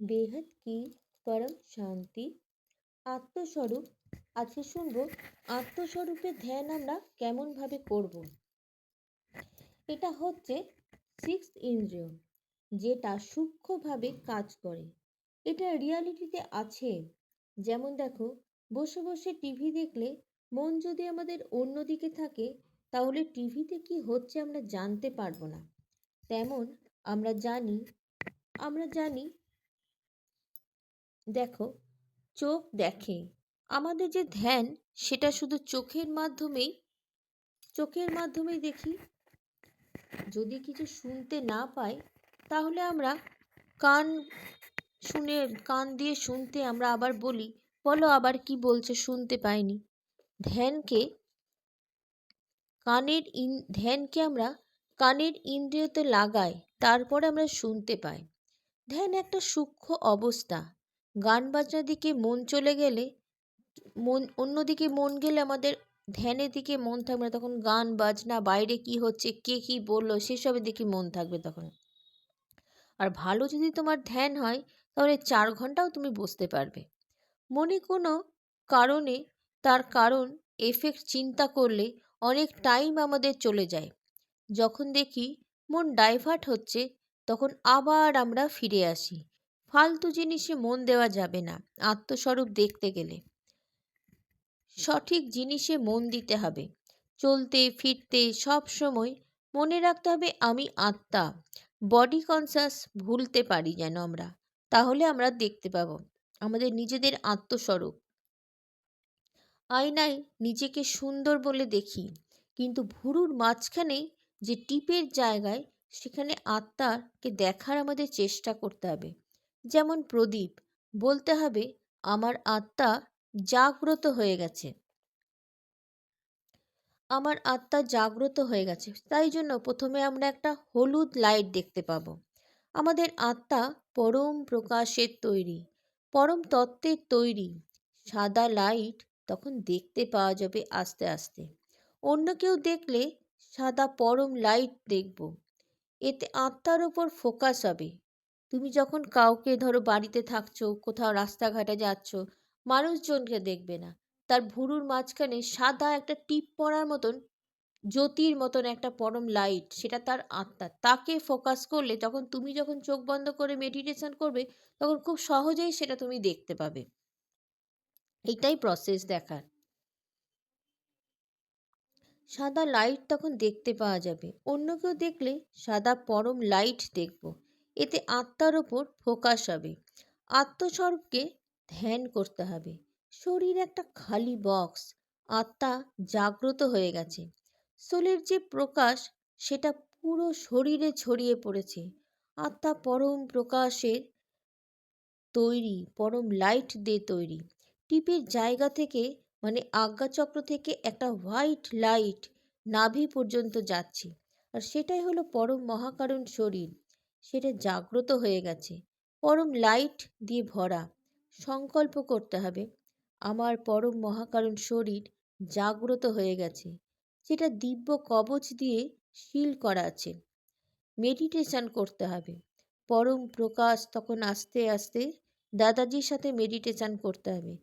বেহাদ কি? পরম শান্তি। আত্মস্বরূপ। আজকে শুনব। আত্মস্বরূপের ধ্যান আমরা কেমনভাবে করব। এটা হচ্ছে সিক্স ইন্দ্রিয় যেটা সূক্ষ্মভাবে কাজ করে। এটা রিয়ালিটিতে আছে। যেমন দেখো, বসে বসে টিভি দেখলে মন যদি আমাদের অন্যদিকে থাকে, তাহলে টিভিতে কি হচ্ছে আমরা জানতে পারব না। তেমন আমরা জানি আমরা জানি দেখো, চোখ দেখে। আমাদের যে ধ্যান, সেটা শুধু চোখের মাধ্যমেই চোখের মাধ্যমেই দেখি। যদি কিছু শুনতে না পাই, তাহলে আমরা কান শুনে, কান দিয়ে শুনতে আমরা আবার বলি, বলো আবার কি বলছে শুনতে পাইনি। ধ্যানকে, কানের ইন, ধ্যানকে আমরা কানের ইন্দ্রিয়তে লাগাই, তারপরে আমরা শুনতে পাই। ধ্যান একটা সূক্ষ্ম অবস্থা। গান বাজনার দিকে মন চলে গেলে, মন অন্যদিকে মন গেলে আমাদের ধ্যানের দিকে মন থাকবে না। তখন গান বাজনা, বাইরে কি হচ্ছে, কে কি বলল, সেসবের দিকে মন থাকবে তখন। আর ভালো যদি তোমার ধ্যান হয়, তাহলে চার ঘন্টাও তুমি বসতে পারবে। মনে কোনো কারণে, তার কারণ এফেক্ট চিন্তা করলে অনেক টাইম আমাদের চলে যায়। যখন দেখি মন ডাইভার্ট হচ্ছে, তখন আবার আমরা ফিরে আসি। ফালতু জিনিসে মন দেওয়া যাবে না, আত্মস্বরূপ দেখতে গেলে। সঠিক জিনিসে মন দিতে হবে। চলতে, ফিরতে, সব সময় মনে রাখতে হবে আমি আত্মা। বডি কনসাস ভুলতে পারি যেন আমরা, তাহলে আমরা দেখতে পাবো আমাদের নিজেদের আত্মস্বরূপ। আয়নায় নিজেকে সুন্দর বলে দেখি, কিন্তু ভুরুর মাঝখানে যে টিপের জায়গায় সেখানে আত্মাকে দেখার আমাদের চেষ্টা করতে হবে। যেমন প্রদীপ, বলতে হবে আমার আত্মা জাগ্রত হয়ে গেছে। আমার আত্মা জাগ্রত হয়ে গেছে। তাই জন্য প্রথমে আমরা একটা হলুদ লাইট দেখতে পাবো। আমাদের আত্মা পরম প্রকাশের তৈরি, পরম তত্ত্বের তৈরি। সাদা লাইট তখন দেখতে পাওয়া যাবে আস্তে আস্তে। অন্য কেউ দেখলে সাদা পরম লাইট দেখব। এতে আত্মার ওপর ফোকাস হবে। তুমি যখন কাউকে ধরো বাড়িতে থাকছো, কোথাও রাস্তাঘাটে যাচ্ছ, মানুষজনকে দেখবে না। তার ভুরুর মাঝখানে সাদা একটা টিপ পড়ার মতন, জ্যোতির মতন একটা পরম লাইট সেটা তার আত্মা। তাকে ফোকাস করলে তখন তুমি যখন চোখ বন্ধ করে মেডিটেশন করবে, তখন খুব সহজেই সেটা তুমি দেখতে পাবে। এটাই প্রসেস দেখার। সাদা লাইট তখন দেখতে পাওয়া যাবে। অন্য কেউ দেখলে সাদা পরম লাইট দেখব। এতে আত্মার ওপর ফোকাস হবে। আত্মস্বরূপকে ধ্যান করতে হবে। শরীর একটা খালি বক্স আত্মা জাগ্রত হয়ে গেছে। সোলের যে প্রকাশ, সেটা পুরো শরীরে ছড়িয়ে পড়েছে। আত্মা পরম প্রকাশের তৈরি, পরম লাইট দিয়ে তৈরি। টিপের জায়গা থেকে মানে আজ্ঞাচক্র থেকে একটা হোয়াইট লাইট নাভি পর্যন্ত যাচ্ছে। আর সেটাই হলো পরম মহাকারণ শরীর। সেটা জাগ্রত হয়ে গেছে। পরম লাইট দিয়ে ভরা। সংকল্প করতে হবে। আমার পরম মহাকারণ শরীর জাগ্রত হয়ে গেছে। যেটা দিব্য কবচ দিয়ে শিল করা আছে। মেডিটেশন করতে হবে। পরম প্রকাশ তখন আস্তে আস্তে দাদাজির সাথে মেডিটেশন করতে হবে।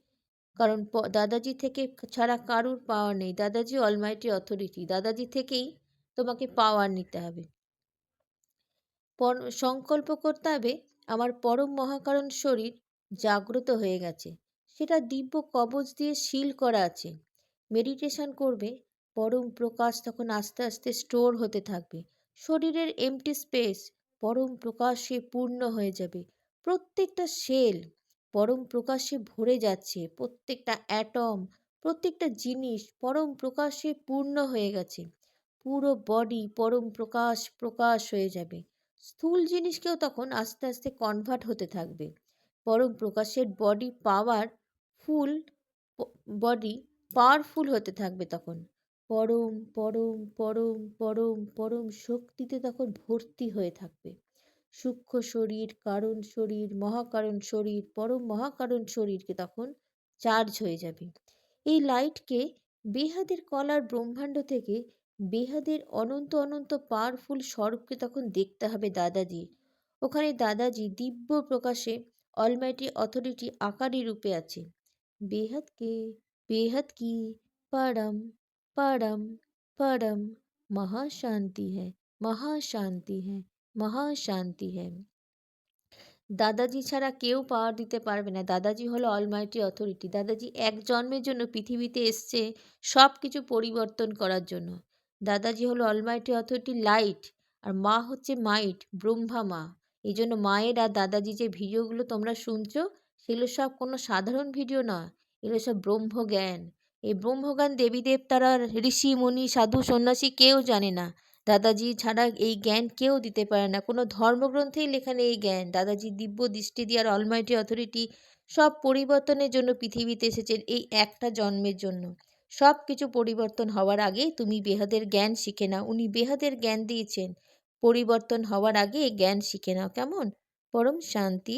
কারণ দাদাজি থেকে ছাড়া কারুর পাওয়ার নেই। দাদাজি অলমাইটি অথরিটি দাদাজি থেকেই তোমাকে পাওয়ার নিতে হবে। সংকল্প করতে হবে আমার পরম মহাকারণ শরীর জাগ্রত হয়ে গেছে। সেটা দিব্য কবচ দিয়ে শিল করা আছে। মেডিটেশন করবে, পরম প্রকাশ তখন আস্তে আস্তে স্টোর হতে থাকবে। শরীরের এমটি স্পেস পরম প্রকাশে পূর্ণ হয়ে যাবে। প্রত্যেকটা সেল পরম প্রকাশে ভরে যাচ্ছে। প্রত্যেকটা অ্যাটম প্রত্যেকটা জিনিস পরম প্রকাশে পূর্ণ হয়ে গেছে। পুরো বডি পরম প্রকাশ প্রকাশ হয়ে যাবে। স্থূল জিনিসকেও তখন আস্তে আস্তে কনভার্ট হতে থাকবে। পরম প্রকাশের body power full body powerful হতে থাকবে তখন। পরম পরম পরম পরম পরম শক্তিতে তখন ভর্তি হয়ে থাকবে। সূক্ষ্ম শরীর, কারণ শরীর, মহাকারণ শরীর, পরম মহাকারণ শরীরকে তখন চার্জ হয়ে যাবে। এই লাইটকে বেহাদের কলার ব্রহ্মাণ্ড থেকে বেহাদের অনন্ত অনন্ত পাওয়ারফুল স্বরূপকে তখন দেখতে হবে দাদাজি ওখানে দাদাজি দিব্য প্রকাশে অলমাইটি অথরিটি আকারী রূপে আছে। বেহদ কে? বেহদ কি? পরম পরম পরম, মহাশান্তি হ্যায় মহাশান্তি হ্যায় মহাশান্তি হ্যায়। দাদাজি ছাড়া কেউ পাওয়ার দিতে পারবে না। দাদাজি হলো অলমাইটি অথরিটি দাদাজি এক জন্মের জন্য পৃথিবীতে এসছে সব কিছু পরিবর্তন করার জন্য। দাদাজি হলো অলমাইটি অথরিটি লাইট আর মা হচ্ছে মাইট ব্রহ্মা মা। এই জন্য মায়ের আর দাদাজি যে ভিডিওগুলো তোমরা শুনছো, সেগুলো সব কোনো সাধারণ ভিডিও না, এগুলো সব ব্রহ্মজ্ঞান। এই ব্রহ্মজ্ঞান দেবী দেবতারা ঋষি, মুনি, সাধু, সন্ন্যাসী কেউ জানে না। দাদাজি ছাড়া এই জ্ঞান কেউ দিতে পারে না। কোনো ধর্মগ্রন্থেই লেখা নেই এই জ্ঞান। দাদাজি দিব্য দৃষ্টি দিয়ে আর অলমাইটি অথরিটি সব পরিবর্তনের জন্য পৃথিবীতে এসেছেন এই একটা জন্মের জন্য। সব কিছু পরিবর্তন হওয়ার আগে তুমি বেহাদের জ্ঞান শিখে নাও। উনি বেহাদের জ্ঞান দিয়েছেন। পরিবর্তন হওয়ার আগে জ্ঞান শিখে নাও। কেমন? পরম শান্তি।